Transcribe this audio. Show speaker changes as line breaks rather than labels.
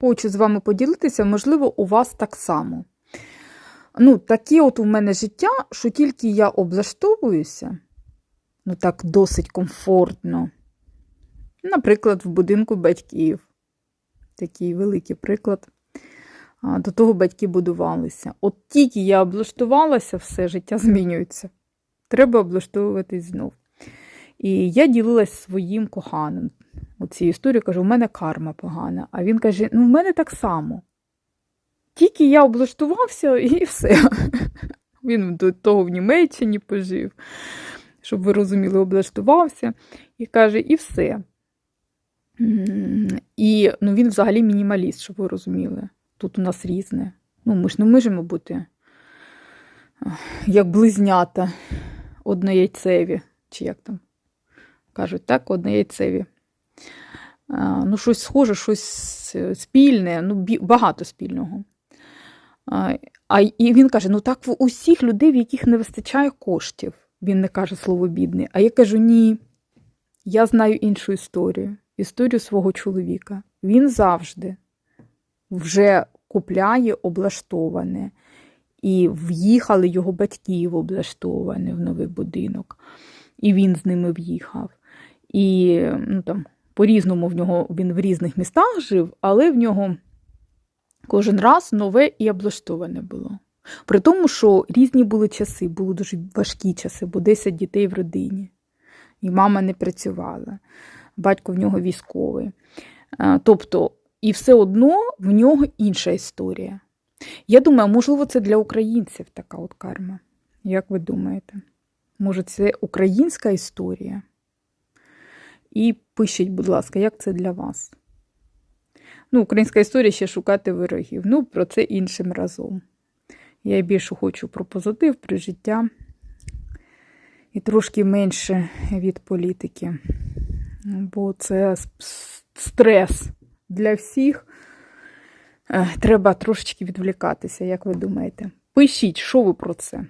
Хочу з вами поділитися, можливо, у вас так само. Ну, таке от у мене життя, що тільки я облаштовуюся, ну так досить комфортно. Наприклад, в будинку батьків. Такий великий приклад. До того батьки будувалися. От тільки я облаштувалася, все життя змінюється. Треба облаштовуватись знов. І я ділилась своїм коханим. Оці історії кажу, у мене карма погана. А він каже: ну, в мене так само. Тільки я облаштувався і все. Він до того в Німеччині пожив, щоб ви розуміли, облаштувався і каже, і все. І ну, він взагалі мінімаліст, щоб ви розуміли. Тут у нас різне. Ну, ми ж не можемо бути як близнята однояйцеві, чи як там кажуть, так, однояйцеві. Ну, щось схоже, щось е, спільне, ну, багато спільного. А, і він каже: ну так в усіх людей, в яких не вистачає коштів. Він не каже слово бідний. А я кажу: ні, я знаю іншу історію, історію свого чоловіка. Він завжди вже купляє облаштоване. І в'їхали його батьки в облаштоване в новий будинок. І він з ними в'їхав. І ну, там, по-різному в нього він в різних містах жив, але в нього кожен раз нове і облаштоване було. При тому, що різні були часи, були дуже важкі часи, бо 10 дітей в родині. І мама не працювала, батько в нього військовий. Е, Тобто, і все одно в нього інша історія. Я думаю, можливо, це для українців така от карма. Як ви думаєте? Може, це українська історія? І пишіть, будь ласка, як це для вас? Ну, українська історія ще шукати ворогів. Ну, про це іншим разом. Я більше хочу про позитив, про життя і трошки менше від політики. Бо це стрес для всіх. Е, Треба трошечки відвлікатися, як ви думаєте? Пишіть, що ви про це?